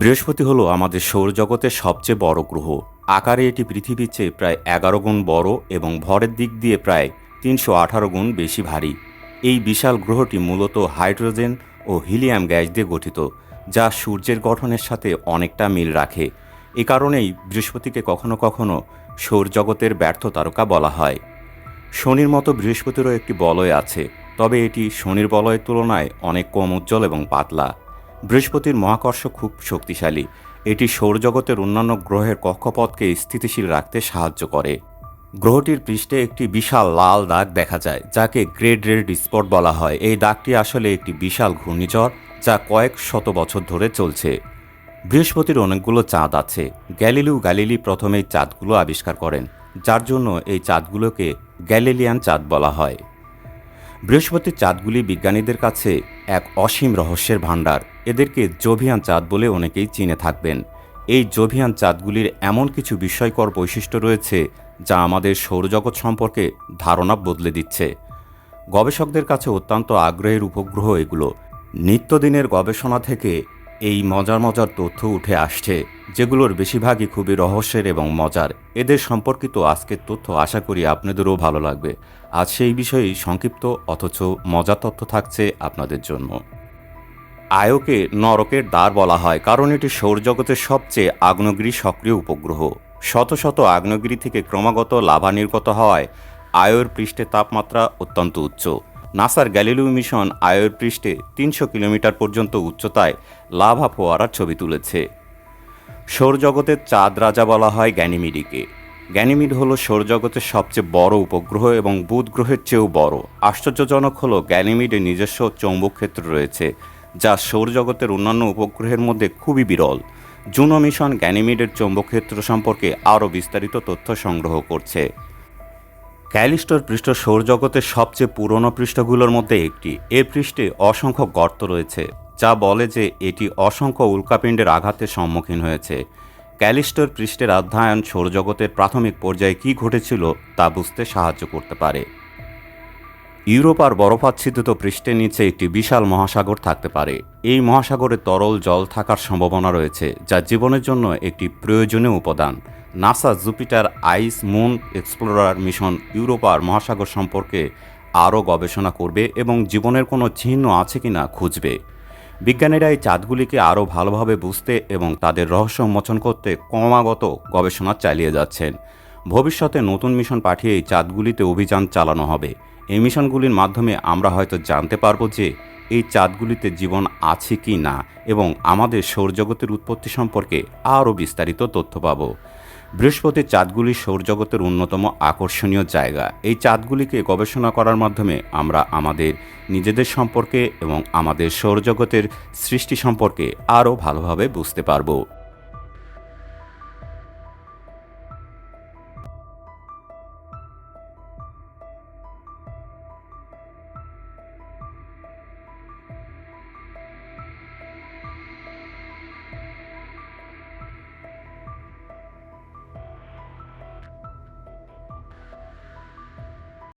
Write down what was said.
বৃহস্পতি হলো আমাদের সৌরজগতের সবচেয়ে বড় গ্রহ। আকারে এটি পৃথিবীর চেয়ে প্রায় এগারো গুণ বড় এবং ভরের দিক দিয়ে প্রায় তিনশো আঠারো গুণ বেশি ভারী। এই বিশাল গ্রহটি মূলত হাইড্রোজেন ও হিলিয়াম গ্যাস দিয়ে গঠিত, যা সূর্যের গঠনের সাথে অনেকটা মিল রাখে। এ কারণেই বৃহস্পতিকে কখনো কখনো সৌরজগতের ব্যর্থ তারকা বলা হয়। শনির মতো বৃহস্পতিরও একটি বলয় আছে, তবে এটি শনির বলয়ের তুলনায় অনেক কম উজ্জ্বল এবং পাতলা। বৃহস্পতির মহাকর্ষ খুব শক্তিশালী। এটি সৌরজগতের অন্যান্য গ্রহের কক্ষপথকে স্থিতিশীল রাখতে সাহায্য করে। গ্রহটির পৃষ্ঠে একটি বিশাল লাল দাগ দেখা যায়, যাকে গ্রেড রেড স্পট বলা হয়। এই দাগটি আসলে একটি বিশাল ঘূর্ণিঝড় যা কয়েক শত বছর ধরে চলছে। বৃহস্পতির অনেকগুলো চাঁদ আছে। গ্যালিলিও গ্যালিলি প্রথমেই চাঁদগুলো আবিষ্কার করেন, যার জন্য এই চাঁদগুলোকে গ্যালিলিয়ান চাঁদ বলা হয়। বৃহস্পতির চাঁদগুলি বিজ্ঞানীদের কাছে এক অসীম রহস্যের ভাণ্ডার। এদেরকে জোভিয়ান চাঁদ বলে অনেকেই চিনে থাকবেন। এই জোভিয়ান চাঁদগুলির এমন কিছু বিস্ময়কর বৈশিষ্ট্য রয়েছে যা আমাদের সৌরজগৎ সম্পর্কে ধারণা বদলে দিচ্ছে। গবেষকদের কাছে অত্যন্ত আগ্রহের উপগ্রহ এগুলো। নিত্যদিনের গবেষণা থেকে এই মজার মজার তথ্য উঠে আসছে, যেগুলোর বেশিরভাগই খুবই রহস্যের এবং মজার। এদের সম্পর্কিত আজকের তথ্য আশা করি আপনাদেরও ভালো লাগবে। আজ সেই বিষয়েই সংক্ষিপ্ত, অথচ মজার তথ্য থাকছে আপনাদের জন্য। আয়োকে নরকের দ্বার বলা হয়, কারণ এটি সৌরজগতের সবচেয়ে আগ্নেয়গিরি সক্রিয় উপগ্রহ। শত শত আগ্নেয়গিরি থেকে ক্রমাগত লাভা নির্গত হওয়ায় আয়োর পৃষ্ঠে তাপমাত্রা অত্যন্ত উচ্চ। নাসার গ্যালিলিও মিশন আয়োর পৃষ্ঠে তিনশো কিলোমিটার পর্যন্ত উচ্চতায় লাভা ফোয়ারার ছবি তুলেছে। সৌরজগতের চাঁদ রাজা বলা হয় গ্যানিমিডিকে। গ্যানিমিড হলো সৌরজগতের সবচেয়ে বড় উপগ্রহ এবং বুধ গ্রহের চেয়েও বড়। আশ্চর্যজনক হলো, গ্যানিমিডের নিজস্ব চৌম্বক ক্ষেত্র রয়েছে। যা সৌরজগতের অন্যান্য উপগ্রহের মধ্যে খুবই বিরল। জুনো মিশন গ্যানিমিডের চৌম্বক ক্ষেত্র সম্পর্কে আরও বিস্তারিত তথ্য সংগ্রহ করছে। ক্যালিস্টোর পৃষ্ঠ সৌরজগতের সবচেয়ে পুরনো পৃষ্ঠগুলোর মধ্যে একটি। এ পৃষ্ঠে অসংখ্য গর্ত রয়েছে, যা বলে যে এটি অসংখ্য উল্কাপিণ্ডের আঘাতের সম্মুখীন হয়েছে। ক্যালিস্টোর পৃষ্ঠের অধ্যয়ন সৌরজগতের প্রাথমিক পর্যায়ে কী ঘটেছিল তা বুঝতে সাহায্য করতে পারে। ইউরোপ আর বরফাচ্ছাদিত পৃষ্ঠের নিচে একটি বিশাল মহাসাগর থাকতে পারে। এই মহাসাগরে তরল জল থাকার সম্ভাবনা রয়েছে, যা জীবনের জন্য একটি প্রয়োজনীয় উপাদান। NASA Jupiter ice moon explorer mission Europa আর মহাসাগর সম্পর্কে আরও গবেষণা করবে এবং জীবনের কোনো চিহ্ন আছে কিনা খুঁজবে। বিজ্ঞানীরা এই চাঁদগুলিকে আরও ভালোভাবে বুঝতে এবং তাদের রহস্য উন্মোচন করতে ক্রমাগত গবেষণা চালিয়ে যাচ্ছেন। ভবিষ্যতে নতুন মিশন পাঠিয়ে এই চাঁদগুলিতে অভিযান চালানো হবে। এই মিশনগুলির মাধ্যমে আমরা হয়তো জানতে পারব যে এই চাঁদগুলিতে জীবন আছে কি না এবং আমাদের সৌরজগতের উৎপত্তি সম্পর্কে আরও বিস্তারিত তথ্য পাবো। বৃহস্পতির চাঁদগুলি সৌরজগতের অন্যতম আকর্ষণীয় জায়গা। এই চাঁদগুলিকে গবেষণা করার মাধ্যমে আমরা আমাদের নিজেদের সম্পর্কে এবং আমাদের সৌরজগতের সৃষ্টি সম্পর্কে আরও ভালোভাবে বুঝতে পারব।